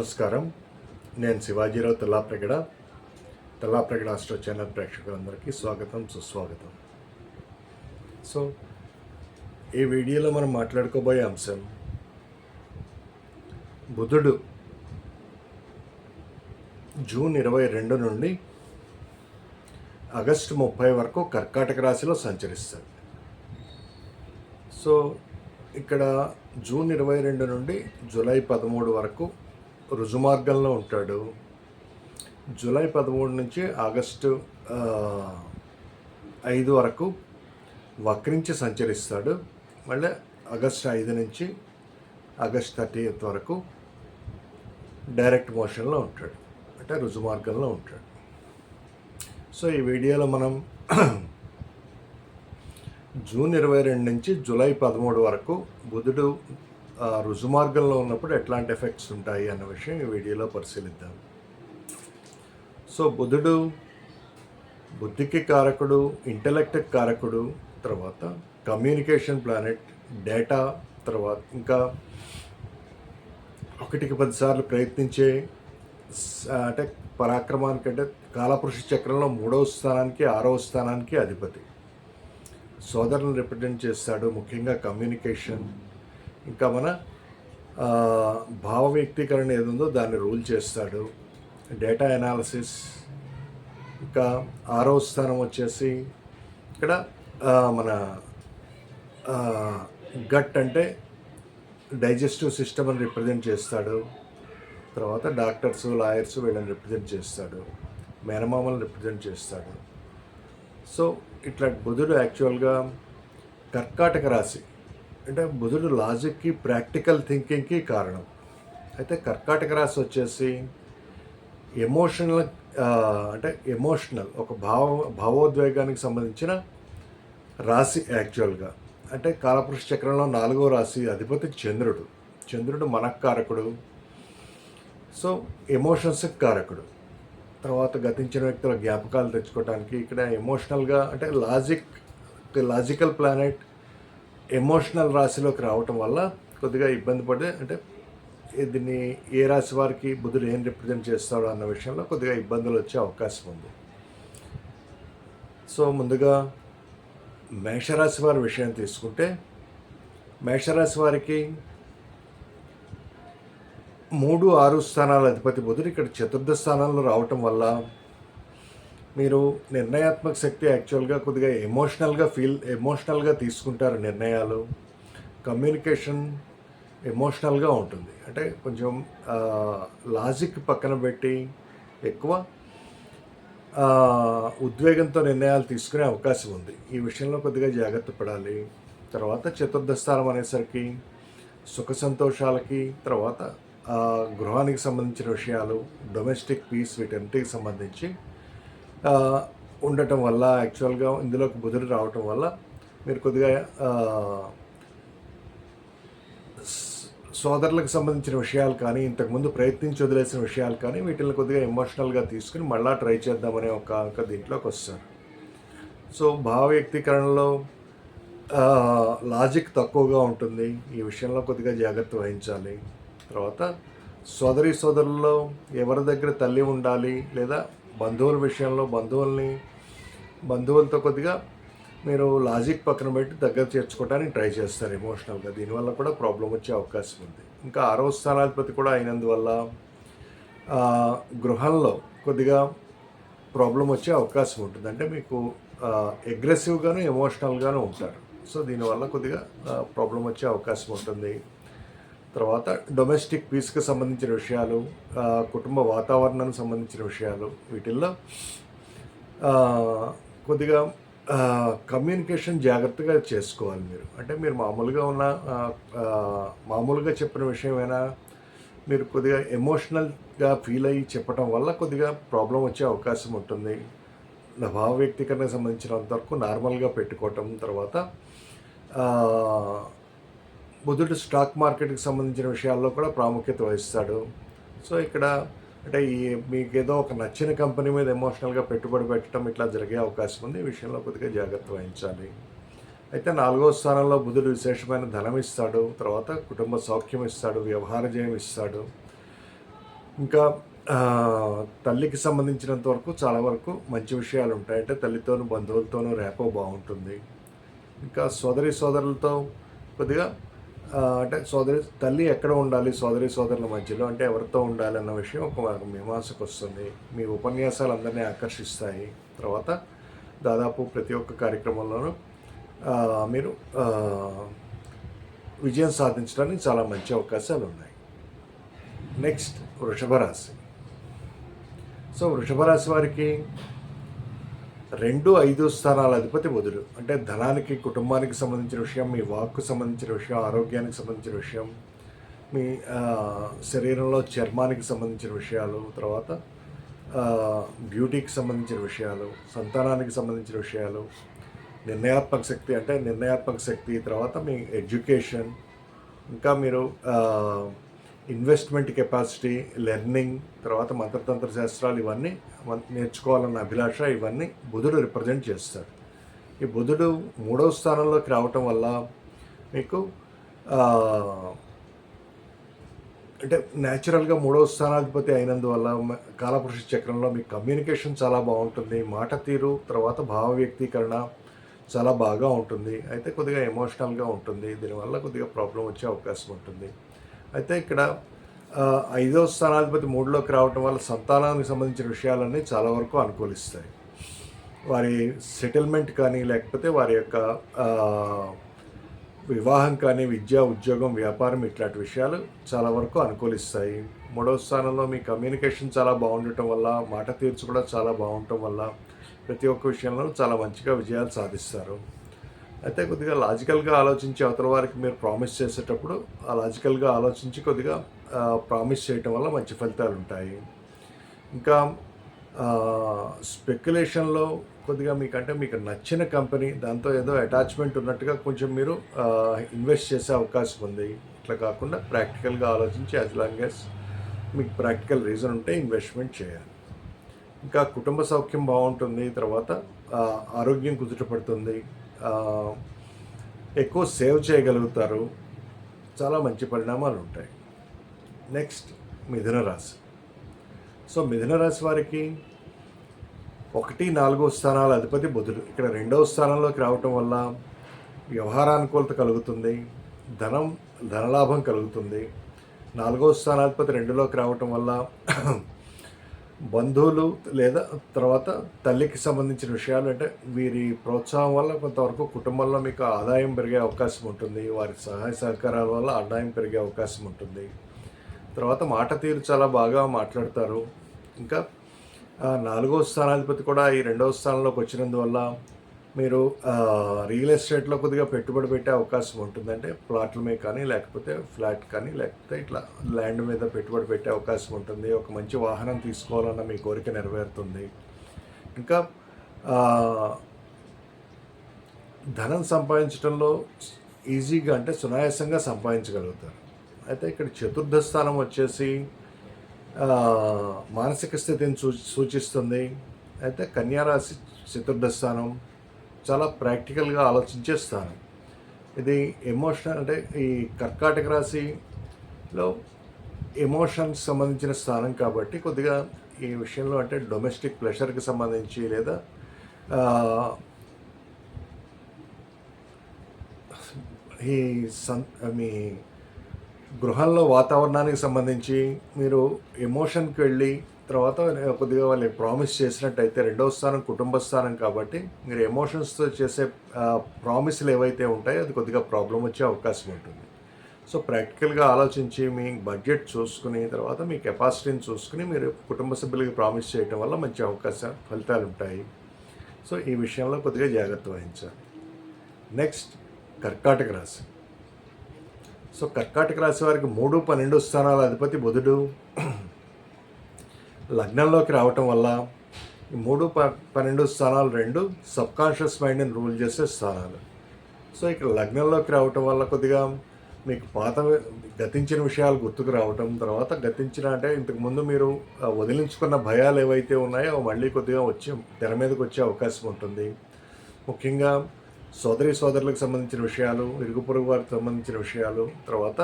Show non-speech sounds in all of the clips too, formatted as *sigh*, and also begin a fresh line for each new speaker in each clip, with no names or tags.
నమస్కారం. నేను Shivajirao Tellapragada Tellapragada astro channel ప్రేక్షకులందరికీ స్వాగతం సుస్వాగతం. సో ఈ వీడియోలో మనం మాట్లాడుకోబోయే అంశం బుధుడు జూన్ ఇరవై రెండు నుండి ఆగస్టు ముప్పై వరకు కర్కాటక రాశిలో సంచరిస్తాడు. సో ఇక్కడ జూన్ ఇరవై రెండు నుండి జూలై పదమూడు వరకు రుజుమార్గంలో ఉంటాడు. జూలై పదమూడు నుంచి ఆగస్టు ఐదు వరకు వక్రించి సంచరిస్తాడు. మళ్ళీ ఆగస్టు ఐదు నుంచి ఆగస్ట్ థర్టీ వరకు డైరెక్ట్ మోషన్లో ఉంటాడు. అంటే రుజుమార్గంలో ఉంటాడు. సో ఈ వీడియోలో మనం *clears throat* జూన్ ఇరవై రెండు నుంచి జూలై పదమూడు వరకు బుధుడు రుజుమార్గంలో ఉన్నప్పుడు ఎట్లాంటి ఎఫెక్ట్స్ ఉంటాయి అన్న విషయం ఈ వీడియోలో పరిశీలిద్దాం. సో బుధుడు బుద్ధికి కారకుడు ఇంటలెక్ట్కి కారకుడు తర్వాత కమ్యూనికేషన్ ప్లానెట్ డేటా తర్వాత ఇంకా ఒకటికి పదిసార్లు ప్రయత్నించే అంటే పరాక్రమానికి అంటే కాలపురుష చక్రంలో మూడవ స్థానానికి ఆరవ స్థానానికి అధిపతి. సోదరులను రిప్రజెంట్ చేస్తాడు. ముఖ్యంగా కమ్యూనికేషన్ ఇంకా మన భావ వ్యక్తీకరణ ఏది ఉందో దాన్ని రూల్ చేస్తాడు. డేటా ఎనాలిసిస్ ఇంకా ఆరో స్థానం వచ్చేసి ఇక్కడ మన గట్ అంటే డైజెస్టివ్ సిస్టమ్ అని రిప్రజెంట్ చేస్తాడు. తర్వాత డాక్టర్స్ లాయర్స్ వీళ్ళని రిప్రజెంట్ చేస్తాడు. మేనమామని రిప్రజెంట్ చేస్తాడు. సో ఇట్లా బుధుడు యాక్చువల్గా కర్కాటక రాశి అంటే బుధుడు లాజిక్కి ప్రాక్టికల్ థింకింగ్కి కారణం. అయితే కర్కాటక రాశి వచ్చేసి ఎమోషనల్ అంటే ఎమోషనల్ ఒక భావ భావోద్వేగానికి సంబంధించిన రాశి యాక్చువల్గా. అంటే కాలపురుష చక్రంలో నాలుగో రాశి అధిపతి చంద్రుడు. చంద్రుడు మనకారకుడు సో ఎమోషన్స్కి కారకుడు. తర్వాత గతించిన వ్యక్తుల జ్ఞాపకాలు తెచ్చుకోవడానికి ఇక్కడ ఎమోషనల్గా అంటే లాజిక్ లాజికల్ ప్లానెట్ ఎమోషనల్ రాశిలోకి రావటం వల్ల కొద్దిగా ఇబ్బంది పడే అంటే దీన్ని ఏ రాశి వారికి బుధుడు ఏం రిప్రజెంట్ చేస్తాడో అన్న విషయంలో కొద్దిగా ఇబ్బందులు వచ్చే అవకాశం ఉంది. సో ముందుగా మేషరాశి వారి విషయం తీసుకుంటే మేషరాశి వారికి మూడు ఆరు స్థానాల అధిపతి బుధుడు ఇక్కడ చతుర్థ స్థానంలో రావటం వల్ల మీరు నిర్ణయాత్మక శక్తి యాక్చువల్గా కొద్దిగా ఎమోషనల్గా ఫీల్ ఎమోషనల్గా తీసుకుంటారు నిర్ణయాలు. కమ్యూనికేషన్ ఎమోషనల్గా ఉంటుంది. అంటే కొంచెం లాజిక్ పక్కన పెట్టి ఎక్కువ ఉద్వేగంతో నిర్ణయాలు తీసుకునే అవకాశం ఉంది. ఈ విషయంలో కొద్దిగా జాగ్రత్త పడాలి. తర్వాత చతుర్థ స్థానం అనేసరికి సుఖ సంతోషాలకి తర్వాత గృహానికి సంబంధించిన విషయాలు డొమెస్టిక్ పీస్ వీటన్నిటికి సంబంధించి ఉండటం వల్ల యాక్చువల్గా ఇందులోకి బుధుడు రావటం వల్ల మీరు కొద్దిగా సోదరులకు సంబంధించిన విషయాలు కానీ ఇంతకుముందు ప్రయత్నించి వదిలేసిన విషయాలు కానీ వీటిని కొద్దిగా ఎమోషనల్గా తీసుకుని మళ్ళా ట్రై చేద్దామనే ఒక ఒక దీంట్లోకి వస్తారు. సో భావ వ్యక్తీకరణలో లాజిక్ తక్కువగా ఉంటుంది. ఈ విషయంలో కొద్దిగా జాగ్రత్త వహించాలి. తర్వాత సోదరి సోదరుల్లో ఎవరి దగ్గర తల్లి ఉండాలి లేదా బంధువుల విషయంలో బంధువుల్ని బంధువులతో కొద్దిగా మీరు లాజిక్ పక్కన పెట్టి దగ్గర చేర్చుకోవడానికి ట్రై చేస్తారు ఎమోషనల్గా దీనివల్ల కూడా ప్రాబ్లం వచ్చే అవకాశం ఉంది. ఇంకా ఆరో స్థానాధిపతి కూడా అయినందువల్ల గృహంలో కొద్దిగా ప్రాబ్లం వచ్చే అవకాశం ఉంటుంది. అంటే మీకు అగ్రెసివ్గాను ఎమోషనల్గాను ఉంటారు. సో దీనివల్ల కొద్దిగా ప్రాబ్లం వచ్చే అవకాశం ఉంటుంది. తర్వాత డొమెస్టిక్ పీస్కి సంబంధించిన విషయాలు కుటుంబ వాతావరణానికి సంబంధించిన విషయాలు వీటిల్లో కొద్దిగా కమ్యూనికేషన్ జాగ్రత్తగా చేసుకోవాలి మీరు. అంటే మీరు మామూలుగా ఉన్న మామూలుగా చెప్పిన విషయమైనా మీరు కొద్దిగా ఎమోషనల్గా ఫీల్ అయ్యి చెప్పడం వల్ల కొద్దిగా ప్రాబ్లం వచ్చే అవకాశం ఉంటుంది. నా భావ వ్యక్తీకరణకు సంబంధించినంత వరకు నార్మల్గా పెట్టుకోవటం తర్వాత బుధుడు స్టాక్ మార్కెట్కి సంబంధించిన విషయాల్లో కూడా ప్రాముఖ్యత వహిస్తాడు. సో ఇక్కడ అంటే ఈ మీకు ఏదో ఒక నచ్చిన కంపెనీ మీద ఎమోషనల్గా పెట్టుబడి పెట్టడం ఇట్లా జరిగే అవకాశం ఉంది. ఈ విషయంలో కొద్దిగా జాగ్రత్త వహించాలి. అయితే నాలుగో స్థానంలో బుధుడు విశేషమైన ధనం ఇస్తాడు. తర్వాత కుటుంబ సౌఖ్యం ఇస్తాడు వ్యవహార జయం ఇస్తాడు. ఇంకా తల్లికి సంబంధించినంత వరకు చాలా వరకు మంచి విషయాలు ఉంటాయి. అంటే తల్లితోనూ బంధువులతోనూ రేపో బాగుంటుంది. ఇంకా సోదరి సోదరులతో కొద్దిగా అంటే సోదరి తల్లి ఎక్కడ ఉండాలి సోదరి సోదరుల మధ్యలో? అంటే ఎవరితో ఉండాలి అన్న విషయం ఒక మీమాంసకు వస్తుంది. మీ ఉపన్యాసాలు అందరినీ ఆకర్షిస్తాయి. తర్వాత దాదాపు ప్రతి ఒక్క కార్యక్రమంలోనూ మీరు విజయం సాధించడానికి చాలా మంచి అవకాశాలు ఉన్నాయి. నెక్స్ట్ వృషభ రాశి సో వృషభ రాశి వారికి రెండు ఐదు స్థానాల అధిపతి బుధుడు. అంటే ధనానికి కుటుంబానికి సంబంధించిన విషయం మీ వాక్కు సంబంధించిన విషయం ఆరోగ్యానికి సంబంధించిన విషయం మీ శరీరంలో చర్మానికి సంబంధించిన విషయాలు తర్వాత బ్యూటీకి సంబంధించిన విషయాలు సంతానానికి సంబంధించిన విషయాలు నిర్ణయాత్మక శక్తి అంటే నిర్ణయాత్మక శక్తి తర్వాత మీ ఎడ్యుకేషన్ ఇంకా మీరు ఇన్వెస్ట్మెంట్ కెపాసిటీ లెర్నింగ్ తర్వాత మంత్రతంత్ర శాస్త్రాలు ఇవన్నీ నేర్చుకోవాలన్న అభిలాష ఇవన్నీ బుధుడు రిప్రజెంట్ చేస్తాడు. ఈ బుధుడు మూడవ స్థానంలోకి రావటం వల్ల మీకు అంటే న్యాచురల్గా మూడవ స్థానాధిపతి అయినందువల్ల కాలపురుష చక్రంలో మీ కమ్యూనికేషన్ చాలా బాగుంటుంది మాట తీరు తర్వాత భావ వ్యక్తీకరణ చాలా బాగా ఉంటుంది. అయితే కొద్దిగా ఎమోషనల్గా ఉంటుంది. దీనివల్ల కొద్దిగా ప్రాబ్లం వచ్చే అవకాశం ఉంటుంది. అయితే ఇక్కడ ఐదో స్థానాధిపతి మూడులోకి రావటం వల్ల సంతానానికి సంబంధించిన విషయాలన్నీ చాలా వరకు అనుకూలిస్తాయి. వారి సెటిల్మెంట్ కానీ లేకపోతే వారి యొక్క వివాహం కానీ విద్య ఉద్యోగం వ్యాపారం ఇట్లాంటి విషయాలు చాలా వరకు అనుకూలిస్తాయి. మూడవ స్థానంలో మీ కమ్యూనికేషన్ చాలా బాగుండటం వల్ల మాట తీర్చు కూడా చాలా బాగుండటం వల్ల ప్రతి ఒక్క విషయంలో చాలా మంచిగా విజయాలు సాధిస్తారు. అయితే కొద్దిగా లాజికల్గా ఆలోచించి అవతల వారికి మీరు ప్రామిస్ చేసేటప్పుడు ఆ లాజికల్గా ఆలోచించి కొద్దిగా ప్రామిస్ చేయటం వల్ల మంచి ఫలితాలు ఉంటాయి. ఇంకా స్పెక్యులేషన్లో కొద్దిగా మీకంటే మీకు నచ్చిన కంపెనీ దాంతో ఏదో అటాచ్మెంట్ ఉన్నట్టుగా కొంచెం మీరు ఇన్వెస్ట్ చేసే అవకాశం ఉంది. ఇట్లా కాకుండా ప్రాక్టికల్గా ఆలోచించి యాజ్ లాంగ్ యాజ్ మీకు ప్రాక్టికల్ రీజన్ ఉంటే ఇన్వెస్ట్మెంట్ చేయాలి. ఇంకా కుటుంబ సౌఖ్యం బాగుంటుంది తర్వాత ఆరోగ్యం కుదుటపడుతుంది ఎక్కువ సేవ్ చేయగలుగుతారు. చాలా మంచి పరిణామాలు ఉంటాయి. నెక్స్ట్ మిథున రాశి. సో మిథున రాశి వారికి ఒకటి నాలుగో స్థానాల అధిపతి బుధుడు. ఇక్కడ రెండవ స్థానంలోకి రావటం వల్ల వ్యవహారానుకూలత కలుగుతుంది. ధనం ధనలాభం కలుగుతుంది. నాలుగో స్థానాధిపతి రెండులోకి రావటం వల్ల బంధువులు లేదా తర్వాత తల్లికి సంబంధించిన విషయాలు అంటే వీరి ప్రోత్సాహం వల్ల కొంతవరకు కుటుంబంలో మీకు ఆదాయం పెరిగే అవకాశం ఉంటుంది. వారి సహాయ సహకారాల వల్ల ఆదాయం పెరిగే అవకాశం ఉంటుంది. తర్వాత మాట తీరు చాలా బాగా మాట్లాడతారు. ఇంకా నాలుగో స్థానాధిపతి కూడా ఈ రెండవ స్థానంలోకి వచ్చినందువల్ల మీరు రియల్ ఎస్టేట్లో కొద్దిగా పెట్టుబడి పెట్టే అవకాశం ఉంటుంది అంటే ప్లాట్ల మీద కానీ లేకపోతే ఫ్లాట్ కానీ లేకపోతే ఇట్లా ల్యాండ్ మీద పెట్టుబడి పెట్టే అవకాశం ఉంటుంది. ఒక మంచి వాహనం తీసుకోవాలన్న మీ కోరిక నెరవేరుతుంది. ఇంకా ధనం సంపాదించడంలో ఈజీగా అంటే సునాయాసంగా సంపాదించగలుగుతారు. అయితే ఇక్కడ చతుర్థ స్థానం వచ్చేసి మానసిక స్థితిని సూచి సూచిస్తుంది. అయితే కన్యారాశి చతుర్థ స్థానం చాలా ప్రాక్టికల్గా ఆలోచించే స్థానం ఇది ఎమోషనల్ అంటే ఈ కర్కాటక రాశిలో ఎమోషన్స్ సంబంధించిన స్థానం కాబట్టి కొద్దిగా ఈ విషయంలో అంటే డొమెస్టిక్ ప్లెషర్కి సంబంధించి లేదా ఈ సం మీ గృహంలో వాతావరణానికి సంబంధించి మీరు ఎమోషన్కి వెళ్ళి తర్వాత కొద్దిగా వాళ్ళు ప్రామిస్ చేసినట్టయితే రెండవ స్థానం కుటుంబ స్థానం కాబట్టి మీరు ఎమోషన్స్తో చేసే ప్రామిస్లు ఏవైతే ఉంటాయో అది కొద్దిగా ప్రాబ్లం వచ్చే అవకాశం ఉంటుంది. సో ప్రాక్టికల్గా ఆలోచించి మీ బడ్జెట్ చూసుకుని తర్వాత మీ కెపాసిటీని చూసుకుని మీరు కుటుంబ సభ్యులకి ప్రామిస్ చేయటం వల్ల మంచి అవకాశం ఫలితాలు ఉంటాయి. సో ఈ విషయంలో కొద్దిగా జాగ్రత్త వహించాలి. నెక్స్ట్ కర్కాటక రాశి. సో కర్కాటక రాశి వారికి మూడు పన్నెండు స్థానాల అధిపతి బుధుడు. లగ్నంలోకి రావటం వల్ల మూడు ప పన్నెండు స్థానాలు రెండు సబ్కాన్షియస్ మైండ్ని రూల్ చేసే స్థానాలు సో ఇక్కడ లగ్నంలోకి రావటం వల్ల కొద్దిగా మీకు పాత గతించిన విషయాలు గుర్తుకు రావటం తర్వాత గతించిన అంటే ఇంతకుముందు మీరు వదిలించుకున్న భయాలు ఏవైతే ఉన్నాయో మళ్ళీ కొద్దిగా వచ్చే తెర మీదకి వచ్చే అవకాశం ఉంటుంది. ముఖ్యంగా సోదరి సోదరులకు సంబంధించిన విషయాలు ఇరుగు పొరుగు వారికి సంబంధించిన విషయాలు తర్వాత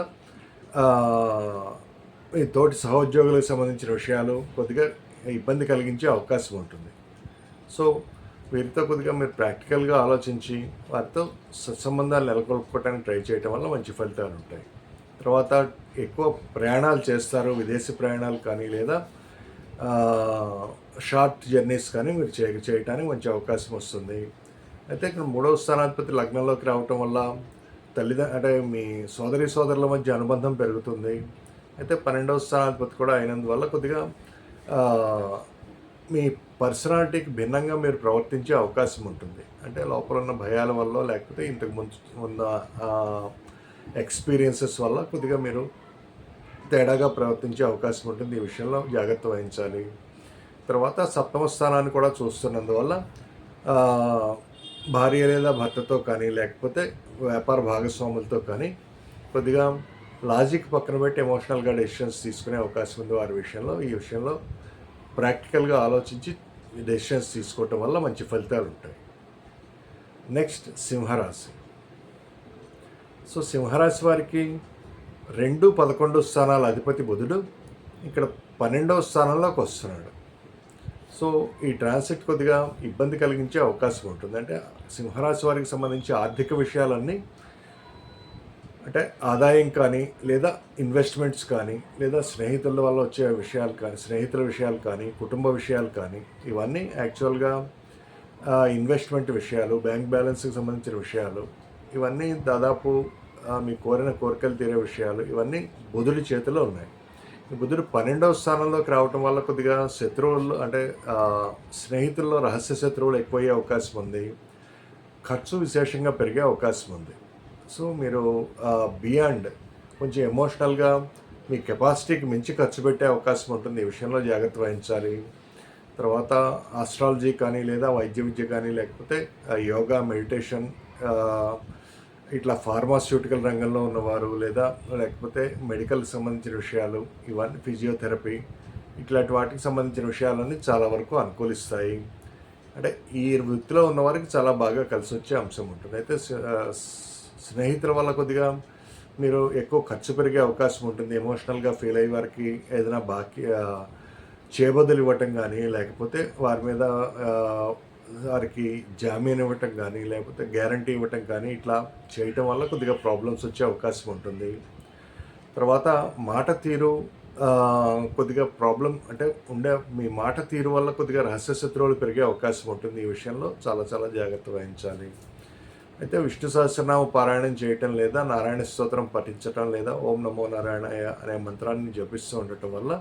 తోటి సహోద్యోగులకు సంబంధించిన విషయాలు కొద్దిగా ఇబ్బంది కలిగించే అవకాశం ఉంటుంది. సో వీరితో కొద్దిగా మీరు ప్రాక్టికల్గా ఆలోచించి వారితో సత్సంబంధాలు నెలకొల్పుకోవడానికి ట్రై చేయటం వల్ల మంచి ఫలితాలు ఉంటాయి. తర్వాత ఎక్కువ ప్రయాణాలు చేస్తారు విదేశీ ప్రయాణాలు కానీ లేదా షార్ట్ జర్నీస్ కానీ మీరు చే చేయడానికి మంచి అవకాశం వస్తుంది. అయితే ఇక్కడ మూడవ స్థానాధిపతి లగ్నంలోకి రావటం వల్ల తల్లిదండ్రులు అంటే మీ సోదరి సోదరుల మధ్య అనుబంధం పెరుగుతుంది. అయితే పన్నెండవ స్థానాధిపతి కూడా అయినందువల్ల కొద్దిగా మీ పర్సనాలిటీకి భిన్నంగా మీరు ప్రవర్తించే అవకాశం ఉంటుంది. అంటే లోపల ఉన్న భయాల వల్ల లేకపోతే ఇంతకు ముందు ఉన్న ఎక్స్పీరియన్సెస్ వల్ల కొద్దిగా మీరు తేడాగా ప్రవర్తించే అవకాశం ఉంటుంది. ఈ విషయంలో జాగ్రత్త వహించాలి. తర్వాత సప్తమ స్థానాన్ని కూడా చూస్తున్నందువల్ల భార్య లేదా భర్తతో కానీ లేకపోతే వ్యాపార భాగస్వాములతో కానీ కొద్దిగా లాజిక్ పక్కన పెట్టి ఎమోషనల్గా డెసిషన్స్ తీసుకునే అవకాశం ఉంది వారి విషయంలో. ఈ విషయంలో ప్రాక్టికల్గా ఆలోచించి డెసిషన్స్ తీసుకోవటం వల్ల మంచి ఫలితాలు ఉంటాయి. నెక్స్ట్ సింహరాశి. సో సింహరాశి వారికి రెండు పదకొండు స్థానాల అధిపతి బుధుడు ఇక్కడ పన్నెండవ స్థానంలోకి వస్తున్నాడు. సో ఈ ట్రాన్సిట్ కొద్దిగా ఇబ్బంది కలిగించే అవకాశం ఉంటుంది. అంటే సింహరాశి వారికి సంబంధించి ఆర్థిక విషయాలన్నీ అంటే ఆదాయం కానీ లేదా ఇన్వెస్ట్మెంట్స్ కానీ లేదా స్నేహితుల వల్ల వచ్చే విషయాలు కానీ స్నేహితుల విషయాలు కానీ కుటుంబ విషయాలు కానీ ఇవన్నీ యాక్చువల్గా ఇన్వెస్ట్మెంట్ విషయాలు బ్యాంక్ బ్యాలెన్స్కి సంబంధించిన విషయాలు ఇవన్నీ దాదాపు మీ కోరిన కోరికలు తీరే విషయాలు ఇవన్నీ బుధుడి చేతిలో ఉన్నాయి. బుధుడు పన్నెండవ స్థానంలోకి రావటం వల్ల కొద్దిగా శత్రువులు అంటే స్నేహితుల్లో రహస్య శత్రువులు ఎక్కువయ్యే అవకాశం ఉంది. ఖర్చు విశేషంగా పెరిగే అవకాశం ఉంది. సో మీరు బియాండ్ కొంచెం ఎమోషనల్గా మీ కెపాసిటీకి మించి ఖర్చు పెట్టే అవకాశం ఉంటుంది. ఈ విషయంలో జాగ్రత్త వహించాలి. తర్వాత ఆస్ట్రాలజీ కానీ లేదా వైద్య విద్య కానీ లేకపోతే యోగా మెడిటేషన్ ఇట్లా ఫార్మాస్యూటికల్ రంగంలో ఉన్నవారు లేదా లేకపోతే మెడికల్ సంబంధించిన విషయాలు ఇవన్నీ ఫిజియోథెరపీ ఇట్లాంటి వాటికి సంబంధించిన విషయాలన్నీ చాలా వరకు అనుకూలిస్తాయి. అంటే ఈ వృత్తిలో ఉన్నవారికి చాలా బాగా కలిసి వచ్చే అంశం ఉంటుంది. అయితే స్నేహితుల వల్ల కొద్దిగా మీరు ఎక్కువ ఖర్చు పెరిగే అవకాశం ఉంటుంది. ఎమోషనల్గా ఫీల్ అయ్యే వారికి ఏదైనా బాకీ చేబదులు ఇవ్వటం కానీ లేకపోతే వారి మీద వారికి జామీన్ ఇవ్వటం కానీ లేకపోతే గ్యారంటీ ఇవ్వటం కానీ ఇట్లా చేయటం వల్ల కొద్దిగా ప్రాబ్లమ్స్ వచ్చే అవకాశం ఉంటుంది. తర్వాత మాట తీరు కొద్దిగా ప్రాబ్లం అంటే ఉండే మీ మాట తీరు వల్ల కొద్దిగా రహస్య శత్రువులు పెరిగే అవకాశం ఉంటుంది. ఈ విషయంలో చాలా చాలా జాగ్రత్త వహించాలి. అయితే విష్ణు సహస్రనామ పారాయణం చేయటం లేదా నారాయణ స్తోత్రం పఠించటం లేదా ఓం నమో నారాయణయ అనే మంత్రాన్ని జపిస్తూ ఉండటం వల్ల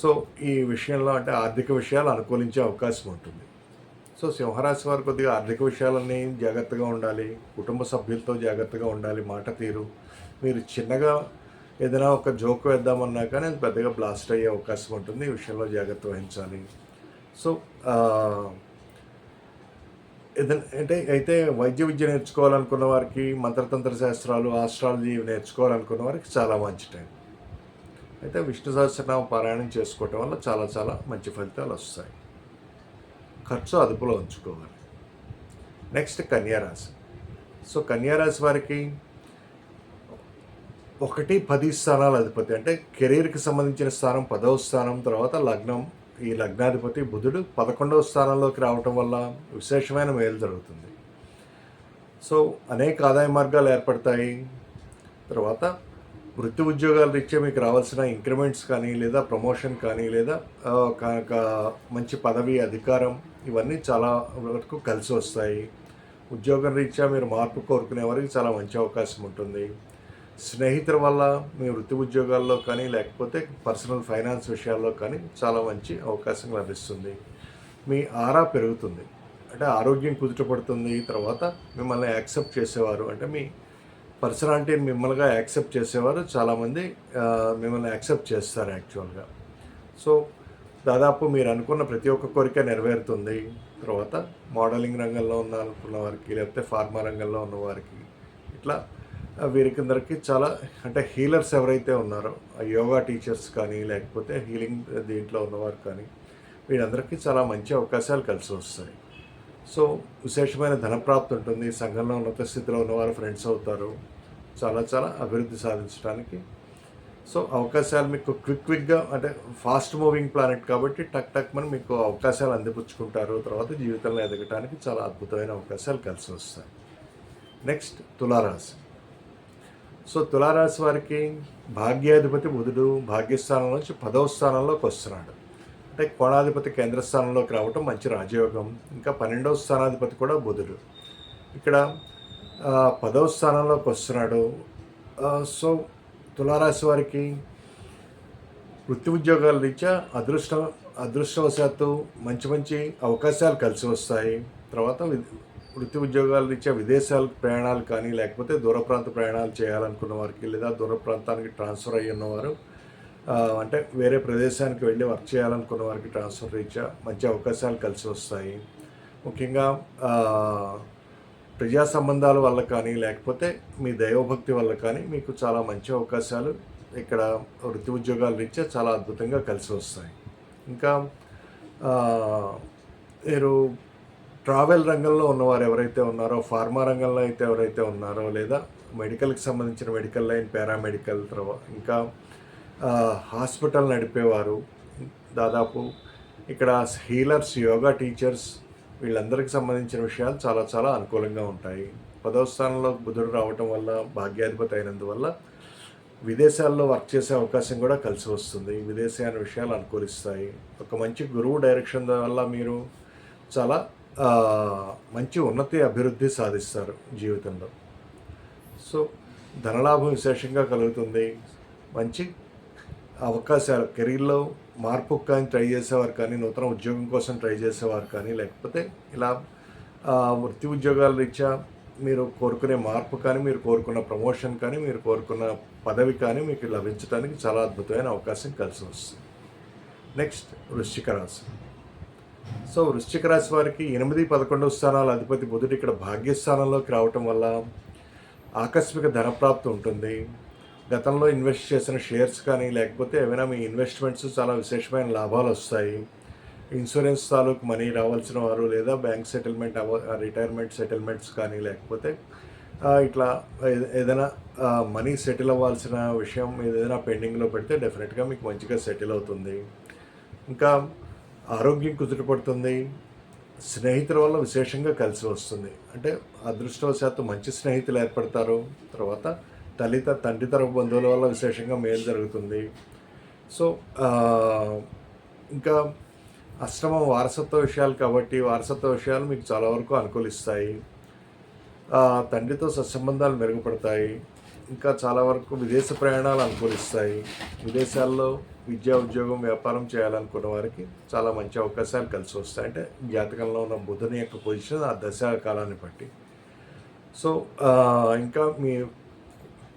సో ఈ విషయంలో అంటే ఆర్థిక విషయాలు అనుకూలించే అవకాశం ఉంటుంది. సో సింహరాశి వారు కొద్దిగా ఆర్థిక విషయాలన్నీ జాగ్రత్తగా ఉండాలి కుటుంబ సభ్యులతో జాగ్రత్తగా ఉండాలి మాట తీరు. మీరు చిన్నగా ఏదైనా ఒక జోక్ వేద్దామన్నా కానీ అది పెద్దగా బ్లాస్ట్ అయ్యే అవకాశం ఉంటుంది. ఈ విషయంలో జాగ్రత్త వహించాలి. సో ఏదైనా అంటే అయితే వైద్య విద్య నేర్చుకోవాలనుకున్న వారికి మంత్రతంత్ర శాస్త్రాలు ఆస్ట్రాలజీ నేర్చుకోవాలనుకున్న వారికి చాలా మంచి టైం. అయితే విష్ణు సహస్రనామ పారాయణం చేసుకోవటం వల్ల చాలా చాలా మంచి ఫలితాలు వస్తాయి. ఖర్చు అదుపులో ఉంచుకోవాలి. నెక్స్ట్ కన్యారాశి సో కన్యారాశి వారికి ఒకటి పది స్థానాల అధిపతి. అంటే కెరీర్కి సంబంధించిన స్థానం పదవ స్థానం తర్వాత లగ్నం ఈ లగ్నాధిపతి బుధుడు పదకొండవ స్థానంలోకి రావటం వల్ల విశేషమైన మేలు జరుగుతుంది. సో అనేక ఆదాయ మార్గాలు ఏర్పడతాయి. తర్వాత వృత్తి ఉద్యోగాల రీత్యా మీకు రావాల్సిన ఇంక్రిమెంట్స్ కానీ లేదా ప్రమోషన్ కానీ లేదా ఒక మంచి పదవి అధికారం ఇవన్నీ చాలా వరకు కలిసి వస్తాయి. ఉద్యోగం రీత్యా మీరు మార్పు కోరుకునే వారికి చాలా మంచి అవకాశం ఉంటుంది. స్నేహితుల వల్ల మీ వృత్తి ఉద్యోగాల్లో కానీ లేకపోతే పర్సనల్ ఫైనాన్స్ విషయాల్లో కానీ చాలా మంచి అవకాశం లభిస్తుంది. మీ ఆరా పెరుగుతుంది. అంటే ఆరోగ్యం కుదుటపడుతుంది తర్వాత మిమ్మల్ని యాక్సెప్ట్ చేసేవారు. అంటే మీ పర్సనాలిటీని మిమ్మల్నిగా యాక్సెప్ట్ చేసేవారు. చాలామంది మిమ్మల్ని యాక్సెప్ట్ చేస్తారు యాక్చువల్గా. సో దాదాపు మీరు అనుకున్న ప్రతి ఒక్క కోరిక నెరవేరుతుంది. తర్వాత మోడలింగ్ రంగంలో ఉన్న అనుకున్న వారికి లేకపోతే ఫార్మా రంగంలో ఉన్న వారికి ఇట్లా వీరికందరికీ చాలా అంటే హీలర్స్ ఎవరైతే ఉన్నారో ఆ యోగా టీచర్స్ కానీ లేకపోతే హీలింగ్ దీంట్లో ఉన్నవారు కానీ వీళ్ళందరికీ చాలా మంచి అవకాశాలు కలిసి వస్తాయి. సో విశేషమైన ధనప్రాప్తి ఉంటుంది. సంఘంలో ఉన్నత స్థితిలో ఉన్నవారు ఫ్రెండ్స్ అవుతారు. చాలా చాలా అభివృద్ధి సాధించడానికి. సో అవకాశాలు మీకు క్విక్ క్విక్గా అంటే ఫాస్ట్ మూవింగ్ ప్లానెట్ కాబట్టి టక్ టక్ మన మీకు అవకాశాలు అందిపుచ్చుకుంటారు. తర్వాత జీవితంలో ఎదగటానికి చాలా అద్భుతమైన అవకాశాలు కలిసి వస్తాయి. నెక్స్ట్ తులారాశి. సో తులారాశి వారికి భాగ్యాధిపతి బుధుడు భాగ్యస్థానం నుంచి పదవ స్థానంలోకి వస్తున్నాడు. అంటే కోణాధిపతి కేంద్ర స్థానంలోకి రావటం మంచి రాజయోగం. ఇంకా పన్నెండవ స్థానాధిపతి కూడా బుధుడు. ఇక్కడ పదవ స్థానంలోకి వస్తున్నాడు. సో తులారాశి వారికి వృత్తి ఉద్యోగాల రీత్యా అదృష్టం అదృష్టవశాత్తు మంచి మంచి అవకాశాలు కలిసి వస్తాయి. తర్వాత వృత్తి ఉద్యోగాల రీత్యా విదేశాలకు ప్రయాణాలు కానీ లేకపోతే దూర ప్రాంత ప్రయాణాలు చేయాలనుకున్న వారికి లేదా దూర ప్రాంతానికి ట్రాన్స్ఫర్ అయ్యి ఉన్నవారు అంటే వేరే ప్రదేశానికి వెళ్ళి వర్క్ చేయాలనుకున్న వారికి ట్రాన్స్ఫర్ రీత్యా మంచి అవకాశాలు కలిసి వస్తాయి. ముఖ్యంగా ప్రజా సంబంధాల వల్ల కానీ లేకపోతే మీ దైవభక్తి వల్ల కానీ మీకు చాలా మంచి అవకాశాలు ఇక్కడ వృత్తి ఉద్యోగాల రీత్యా చాలా అద్భుతంగా కలిసి వస్తాయి. ఇంకా మీరు ట్రావెల్ రంగంలో ఉన్నవారు ఎవరైతే ఉన్నారో ఫార్మా రంగంలో అయితే ఎవరైతే ఉన్నారో లేదా మెడికల్కి సంబంధించిన మెడికల్ లైన్ పారామెడికల్ తర్వాత ఇంకా హాస్పిటల్ నడిపేవారు దాదాపు ఇక్కడ హీలర్స్ యోగా టీచర్స్ వీళ్ళందరికీ సంబంధించిన విషయాలు చాలా చాలా అనుకూలంగా ఉంటాయి. పదవ స్థానంలో బుధుడు రావటం వల్ల భాగ్యాధిపతి అయినందువల్ల విదేశాల్లో వర్క్ చేసే అవకాశం కూడా కలిసి వస్తుంది. విదేశీయాన విషయాలు అనుకూలిస్తాయి. ఒక మంచి గురువు డైరెక్షన్ వల్ల మీరు చాలా మంచి ఉన్నతి అభివృద్ధి సాధిస్తారు జీవితంలో. సో ధనలాభం విశేషంగా కలుగుతుంది. మంచి అవకాశాలు కెరీర్లో మార్పు కానీ ట్రై చేసేవారు కానీ నూతన ఉద్యోగం కోసం ట్రై చేసేవారు కానీ లేకపోతే ఇలా వృత్తి ఉద్యోగాల రీత్యా మీరు కోరుకునే మార్పు కానీ మీరు కోరుకున్న ప్రమోషన్ కానీ మీరు కోరుకున్న పదవి కానీ మీకు లభించడానికి చాలా అద్భుతమైన అవకాశం కలిసి వస్తుంది. నెక్స్ట్ వృశ్చిక రాశి. సో వృశ్చిక రాశి వారికి ఎనిమిది పదకొండవ స్థానాల అధిపతి బుధుడు ఇక్కడ భాగ్యస్థానంలోకి రావటం వల్ల ఆకస్మిక ధనప్రాప్తి ఉంటుంది. గతంలో ఇన్వెస్ట్ చేసిన షేర్స్ కానీ లేకపోతే ఏమైనా మీ ఇన్వెస్ట్మెంట్స్ చాలా విశేషమైన లాభాలు వస్తాయి. ఇన్సూరెన్స్ తాలూకు మనీ రావాల్సిన వారు లేదా బ్యాంక్ సెటిల్మెంట్ అవ రిటైర్మెంట్ సెటిల్మెంట్స్ కానీ లేకపోతే ఇట్లా ఏదైనా మనీ సెటిల్ అవ్వాల్సిన విషయం ఏదైనా పెండింగ్లో పెడితే డెఫినెట్గా మీకు మంచిగా సెటిల్ అవుతుంది. ఇంకా ఆరోగ్యం కుదుటపడుతుంది స్నేహితుల వల్ల విశేషంగా కలిసి వస్తుంది. అంటే అదృష్టవశాత్తు మంచి స్నేహితులు ఏర్పడతారు తర్వాత తల్లిత తండ్రి తరపు బంధువుల వల్ల విశేషంగా మేలు జరుగుతుంది. సో ఇంకా అశ్రమం వారసత్వ విషయాలు కాబట్టి వారసత్వ విషయాలు మీకు చాలా వరకు అనుకూలిస్తాయి. తండ్రితో సత్సంబంధాలు మెరుగుపడతాయి. ఇంకా చాలా వరకు విదేశ ప్రయాణాలు అనుకూలిస్తాయి. విదేశాల్లో విద్యా ఉద్యోగం వ్యాపారం చేయాలనుకున్న వారికి చాలా మంచి అవకాశాలు కలిసి వస్తాయి. అంటే జాతకంలో ఉన్న బుధుని యొక్క పొజిషన్ ఆ దశ కాలాన్ని బట్టి సో ఇంకా మీ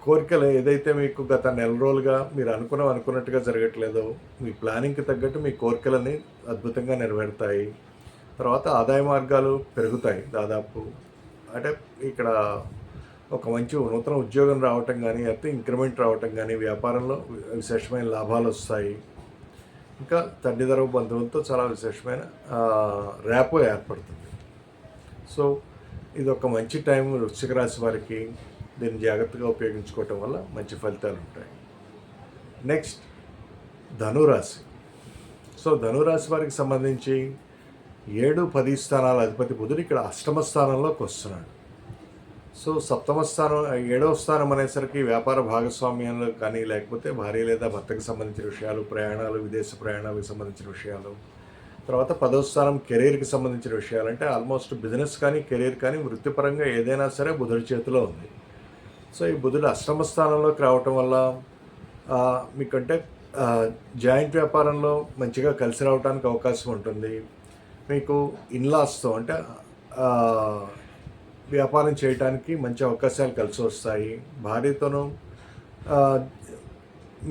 కోరికలు ఏదైతే మీకు గత నెల రోజులుగా మీరు అనుకున్న అనుకున్నట్టుగా జరగట్లేదో మీ ప్లానింగ్కి తగ్గట్టు మీ కోరికలని అద్భుతంగా నెరవేరుతాయి. తర్వాత ఆదాయ మార్గాలు పెరుగుతాయి దాదాపు. అంటే ఇక్కడ ఒక మంచి నూతన ఉద్యోగం రావటం కానీ లేకపోతే ఇంక్రిమెంట్ రావటం కానీ వ్యాపారంలో విశేషమైన లాభాలు వస్తాయి. ఇంకా తండ్రి బంధువులతో చాలా విశేషమైన ర్యాపో ఏర్పడుతుంది. సో ఇది ఒక మంచి టైం వృశ్చిక రాశి వారికి దీన్ని జాగ్రత్తగా ఉపయోగించుకోవటం వల్ల మంచి ఫలితాలు ఉంటాయి. నెక్స్ట్ ధనురాశి సో ధనురాశి వారికి సంబంధించి ఏడు పది స్థానాల అధిపతి బుధుడు ఇక్కడ అష్టమ స్థానంలోకి వస్తున్నాడు. సో సప్తమ స్థానం ఏడవ స్థానం అనేసరికి వ్యాపార భాగస్వామ్యంలో కానీ లేకపోతే భార్య లేదా భర్తకు సంబంధించిన విషయాలు ప్రయాణాలు విదేశ ప్రయాణాలకు సంబంధించిన విషయాలు తర్వాత పదవ స్థానం కెరీర్కి సంబంధించిన విషయాలు అంటే ఆల్మోస్ట్ బిజినెస్ కానీ కెరీర్ కానీ వృత్తిపరంగా ఏదైనా సరే బుధుడి చేతిలో ఉంది. సో ఈ బుధుడు అష్టమ స్థానంలోకి రావటం వల్ల మీకు మీకంటే జాయింట్ వ్యాపారంలో మంచిగా కలిసి రావడానికి అవకాశం ఉంటుంది. మీకు ఇన్లాస్తో అంటే వ్యాపారం చేయడానికి మంచి అవకాశాలు కలిసి వస్తాయి. భార్యతోనూ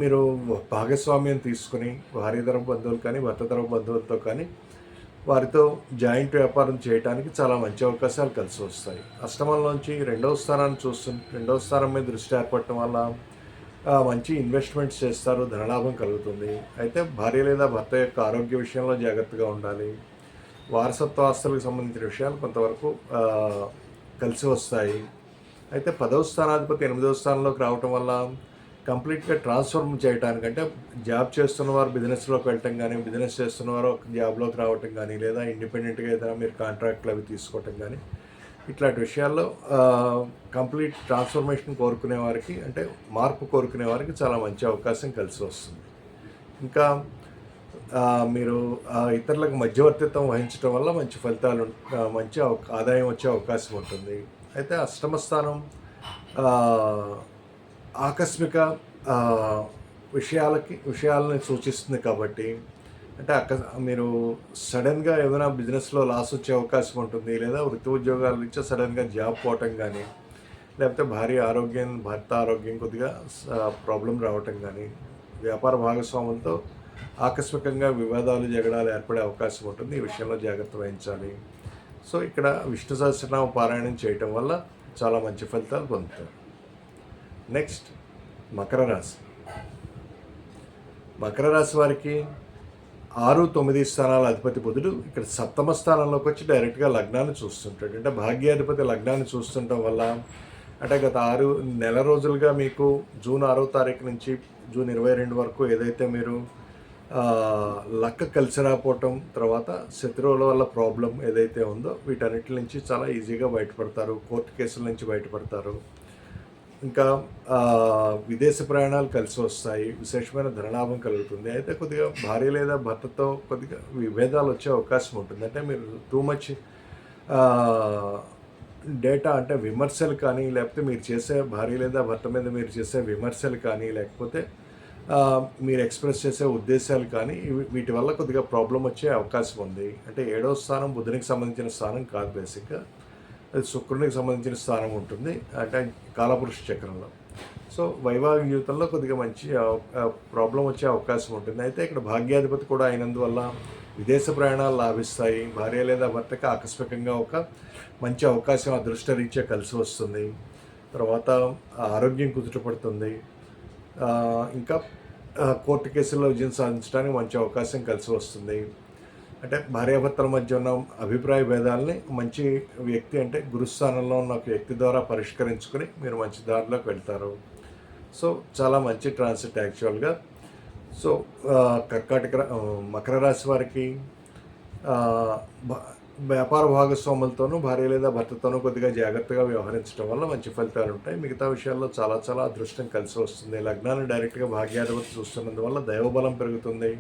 మీరు భాగస్వామ్యం తీసుకుని భార్య తరపు బంధువులు కానీ భర్త తరపు బంధువులతో కానీ వారితో జాయింట్ వ్యాపారం చేయడానికి చాలా మంచి అవకాశాలు కలిసి వస్తాయి. అష్టమంలోంచి రెండవ స్థానాన్ని చూస్తుంది రెండవ స్థానం మీద దృష్టి ఏర్పడటం వల్ల మంచి ఇన్వెస్ట్మెంట్స్ చేస్తారు ధనలాభం కలుగుతుంది. అయితే భార్య లేదా భర్త యొక్క ఆరోగ్య విషయంలో జాగ్రత్తగా ఉండాలి. వారసత్వ ఆస్తులకు సంబంధించిన విషయాలు కొంతవరకు కలిసి వస్తాయి. అయితే పదవ స్థానాధిపతి ఎనిమిదవ స్థానంలోకి రావటం వల్ల కంప్లీట్గా ట్రాన్స్ఫర్మ్ చేయడానికంటే జాబ్ చేస్తున్న వారు బిజినెస్లోకి వెళ్ళటం కానీ బిజినెస్ చేస్తున్న వారు ఒక జాబ్లోకి రావటం కానీ లేదా ఇండిపెండెంట్గా ఏదైనా మీరు కాంట్రాక్ట్లు అవి తీసుకోవటం కానీ ఇట్లాంటి విషయాల్లో కంప్లీట్ ట్రాన్స్ఫర్మేషన్ కోరుకునే వారికి అంటే మార్పు కోరుకునే వారికి చాలా మంచి అవకాశం కలిసి వస్తుంది. ఇంకా మీరు ఇతరులకు మధ్యవర్తిత్వం వహించడం వల్ల మంచి ఫలితాలు మంచి ఆదాయం వచ్చే అవకాశం ఉంటుంది. అయితే అష్టమ స్థానం ఆకస్మిక విషయాలకి విషయాలని సూచిస్తుంది కాబట్టి అంటే అక్క మీరు సడన్గా ఏదైనా బిజినెస్లో లాస్ వచ్చే అవకాశం ఉంటుంది లేదా వృత్తి ఉద్యోగాల నుంచి సడన్గా జాబ్ పోవటం కానీ లేకపోతే భార్య ఆరోగ్యం భర్త ఆరోగ్యం కొద్దిగా ప్రాబ్లం రావటం కానీ వ్యాపార భాగస్వాములతో ఆకస్మికంగా వివాదాలు జగడాలు ఏర్పడే అవకాశం ఉంటుంది. ఈ విషయంలో జాగ్రత్త వహించాలి. సో ఇక్కడ విష్ణు సహస్రనామ పారాయణం చేయటం వల్ల చాలా మంచి ఫలితాలు పొందుతారు. నెక్స్ట్ మకర రాశి. మకర రాశి వారికి ఆరు తొమ్మిది స్థానాల అధిపతి బుధుడు ఇక్కడ సప్తమ స్థానంలోకి వచ్చి డైరెక్ట్గా లగ్నాన్ని చూస్తుంటాడు. అంటే భాగ్యాధిపతి లగ్నాన్ని చూస్తుండటం వల్ల అంటే గత ఆరు నెల రోజులుగా మీకు జూన్ ఆరో తారీఖు నుంచి జూన్ ఇరవై రెండు వరకు ఏదైతే మీరు లక్క కలిసి రాకపోవటం తర్వాత శత్రువుల వల్ల ప్రాబ్లం ఏదైతే ఉందో వీటన్నిటి నుంచి చాలా ఈజీగా బయటపడతారు. కోర్టు కేసుల నుంచి బయటపడతారు. ఇంకా విదేశ ప్రయాణాలు కలిసి వస్తాయి. విశేషమైన ధనలాభం కలుగుతుంది. అయితే కొద్దిగా భార్య లేదా భర్తతో కొద్దిగా విభేదాలు వచ్చే అవకాశం ఉంటుంది. అంటే మీరు టూ మచ్ డేటా అంటే విమర్శలు కానీ లేకపోతే మీరు చేసే భార్య లేదా భర్త మీద మీరు చేసే విమర్శలు కానీ లేకపోతే మీరు ఎక్స్ప్రెస్ చేసే ఉద్దేశాలు కానీ వీటి వల్ల కొద్దిగా ప్రాబ్లం వచ్చే అవకాశం ఉంది. అంటే ఏడవ స్థానం బుధునికి సంబంధించిన స్థానం కాదు బేసిక్గా. అది శుక్రునికి సంబంధించిన స్థానం ఉంటుంది. అంటే కాలపురుష చక్రంలో. సో వైవాహిక జీవితంలో కొద్దిగా మంచి ప్రాబ్లం వచ్చే అవకాశం ఉంటుంది. అయితే ఇక్కడ భాగ్యాధిపతి కూడా అయినందువల్ల విదేశ ప్రయాణాలు లాభిస్తాయి. భార్య లేదా భర్తకి ఆకస్మికంగా ఒక మంచి అవకాశం అదృష్టరీత్యా కలిసి వస్తుంది. తర్వాత ఆరోగ్యం కుదుటపడుతుంది ఇంకా కోర్టు కేసుల్లో విజయం సాధించడానికి మంచి అవకాశం కలిసి వస్తుంది. అంటే భార్యాభర్తల మధ్య ఉన్న అభిప్రాయ భేదాలని మంచి వ్యక్తి అంటే గురుస్థానంలో ఉన్న ఒక వ్యక్తి ద్వారా పరిష్కరించుకొని మీరు మంచి దారిలోకి వెళ్తారు. సో చాలా మంచి ట్రాన్సిట్ యాక్చువల్గా. సో కర్కాటక మకర రాశి వారికి వ్యాపార భాగస్వాములతోనూ భార్య లేదా భర్తతోనూ కొద్దిగా జాగ్రత్తగా వ్యవహరించడం వల్ల మంచి ఫలితాలు ఉంటాయి. మిగతా విషయాల్లో చాలా చాలా అదృష్టం కలిసి వస్తుంది. లగ్నాన్ని డైరెక్ట్గా భాగ్యాధిపతి చూస్తున్నందువల్ల దైవబలం పెరుగుతుంది.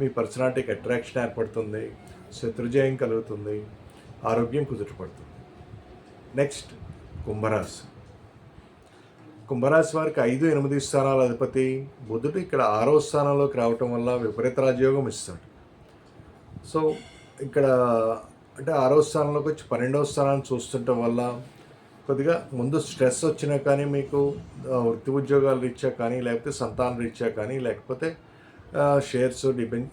మీ పర్సనాలిటీకి అట్రాక్షన్ ఏర్పడుతుంది. శత్రుజయం కలుగుతుంది. ఆరోగ్యం కుదుటపడుతుంది నెక్స్ట్ కుంభరాశి. కుంభరాశి వారికి ఐదు ఎనిమిది స్థానాల అధిపతి బుధుడు ఇక్కడ ఆరో స్థానంలోకి రావటం వల్ల విపరీత రాజయోగం ఇస్తాడు. సో ఇక్కడ అంటే ఆరో స్థానంలోకి వచ్చి పన్నెండవ స్థానాన్ని చూస్తుండటం వల్ల కొద్దిగా ముందు స్ట్రెస్ వచ్చినా కానీ మీకు వృత్తి ఉద్యోగాలు రీత్యా కానీ లేకపోతే సంతానం రీత్యా కానీ లేకపోతే షేర్స్ డిబెన్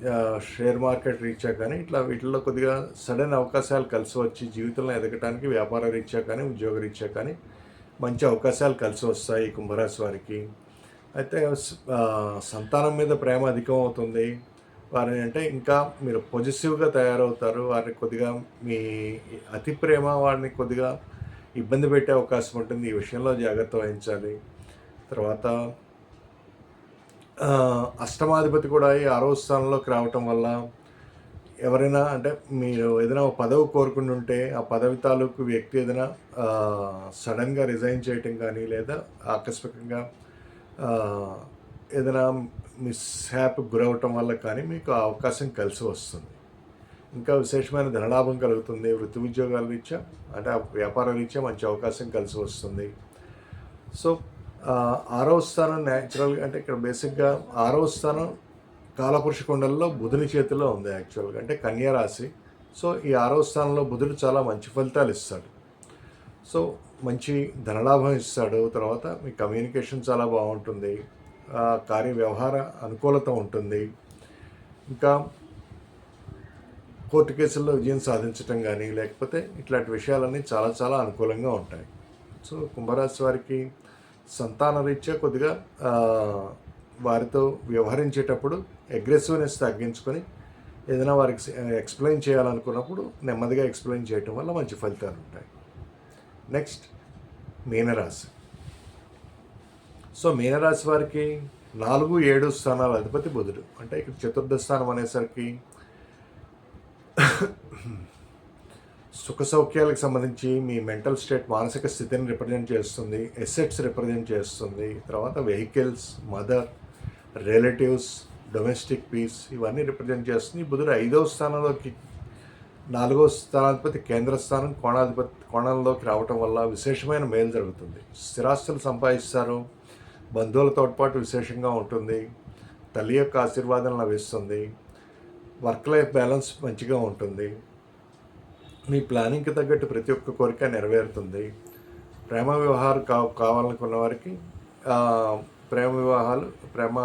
షేర్ మార్కెట్ రీత్యా కానీ ఇట్లా వీటిల్లో కొద్దిగా సడన్ అవకాశాలు కలిసి వచ్చి జీవితంలో ఎదగటానికి వ్యాపార రీత్యా కానీ ఉద్యోగ రీత్యా కానీ మంచి అవకాశాలు కలిసి వస్తాయి కుంభరాశి వారికి. అయితే సంతానం మీద ప్రేమ అధికం అవుతుంది వారిని అంటే ఇంకా మీరు పొజిటివ్గా తయారవుతారు. వారిని కొద్దిగా మీ అతి ప్రేమ వారిని కొద్దిగా ఇబ్బంది పెట్టే అవకాశం ఉంటుంది. ఈ విషయంలో జాగ్రత్త వహించాలి. తర్వాత అష్టమాధిపతి కూడా ఈ ఆరో స్థానంలోకి రావటం వల్ల ఎవరైనా అంటే మీరు ఏదైనా పదవి కోరుకుని ఉంటే ఆ పదవి తాలూకు వ్యక్తి ఏదైనా సడన్గా రిజైన్ చేయటం కానీ లేదా ఆకస్మికంగా ఏదైనా మిస్ హ్యాప్ గురవటం వల్ల కానీ మీకు ఆ అవకాశం కలిసి వస్తుంది. ఇంకా విశేషమైన ధనలాభం కలుగుతుంది వృత్తి ఉద్యోగాల రీత్యా అంటే ఆ వ్యాపార రీత్యా మంచి అవకాశం కలిసి వస్తుంది. సో ఆరవ స్థానం న్యాచురల్గా అంటే ఇక్కడ బేసిక్గా ఆరవ స్థానం కాలపురుష కొండల్లో బుధుని చేతిలో ఉంది యాక్చువల్గా అంటే కన్యారాశి సో ఈ ఆరవ స్థానంలో బుధుడు చాలా మంచి ఫలితాలు ఇస్తాడు. సో మంచి ధనలాభం ఇస్తాడు తర్వాత మీ కమ్యూనికేషన్ చాలా బాగుంటుంది. కార్య వ్యవహార అనుకూలత ఉంటుంది. ఇంకా కోర్టు కేసుల్లో విజయం సాధించటం కానీ లేకపోతే ఇట్లాంటి విషయాలన్నీ చాలా చాలా అనుకూలంగా ఉంటాయి. సో కుంభరాశి వారికి సంతాన రీత్యా కొద్దిగా వారితో వ్యవహరించేటప్పుడు అగ్రెసివ్నెస్ తగ్గించుకొని ఏదైనా వారికి ఎక్స్ప్లెయిన్ చేయాలనుకున్నప్పుడు నెమ్మదిగా ఎక్స్ప్లెయిన్ చేయటం వల్ల మంచి ఫలితాలు ఉంటాయి నెక్స్ట్ మీనరాశి. సో మీనరాశి వారికి నాలుగు ఏడు స్థానాల అధిపతి బుధుడు. అంటే ఇక్కడ చతుర్థ స్థానం అనేసరికి సుఖ సౌఖ్యాలకు సంబంధించి మీ మెంటల్ స్టేట్ మానసిక స్థితిని రిప్రజెంట్ చేస్తుంది ఎసెట్స్ రిప్రజెంట్ చేస్తుంది. తర్వాత vehicles mother relatives domestic peace ఇవన్నీ రిప్రజెంట్ చేస్తుంది. ఈ బుధుడు ఐదవ స్థానంలోకి నాలుగో స్థానాధిపతి కేంద్ర స్థానం కోణాధిపతి కోణంలోకి రావటం వల్ల విశేషమైన మేలు జరుగుతుంది. స్థిరాస్తులు సంపాదిస్తారు బంధువుల తోడ్పాటు విశేషంగా ఉంటుంది. తల్లి యొక్క ఆశీర్వాదం లభిస్తుంది. వర్క్ లైఫ్ బ్యాలెన్స్ మంచిగా ఉంటుంది. మీ ప్లానింగ్కి తగ్గట్టు ప్రతి ఒక్క కోరిక నెరవేరుతుంది. ప్రేమ వివాహాలు కా కావాలనుకున్న వారికి ప్రేమ వివాహాలు ప్రేమ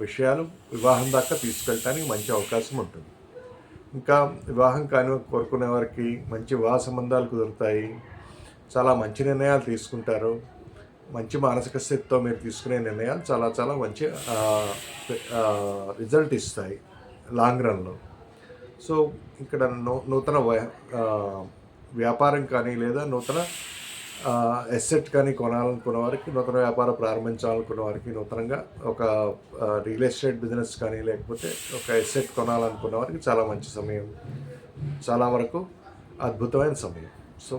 విషయాలు వివాహం దాకా తీసుకెళ్ళటానికి మంచి అవకాశం ఉంటుంది. ఇంకా వివాహం కాని కోరుకునే వారికి మంచి వివాహ సంబంధాలు కుదురుతాయి. చాలా మంచి నిర్ణయాలు తీసుకుంటారు. మంచి మానసిక స్థితితో మీరు తీసుకునే నిర్ణయాలు చాలా చాలా మంచి రిజల్ట్ ఇస్తాయి లాంగ్ రన్లో సో ఇక్కడ నూ నూతన వ్యాపారం కానీ లేదా నూతన ఎస్సెట్ కానీ కొనాలనుకున్న వారికి నూతన వ్యాపారం ప్రారంభించాలనుకున్న వారికి నూతనంగా ఒక రియల్ ఎస్టేట్ బిజినెస్ కానీ లేకపోతే ఒక ఎస్సెట్ కొనాలనుకున్న వారికి చాలా మంచి సమయం చాలా వరకు అద్భుతమైన సమయం. సో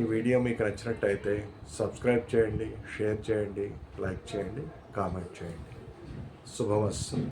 ఈ వీడియో మీకు నచ్చినట్టయితే సబ్స్క్రైబ్ చేయండి షేర్ చేయండి లైక్ చేయండి కామెంట్ చేయండి. శుభమస్తు.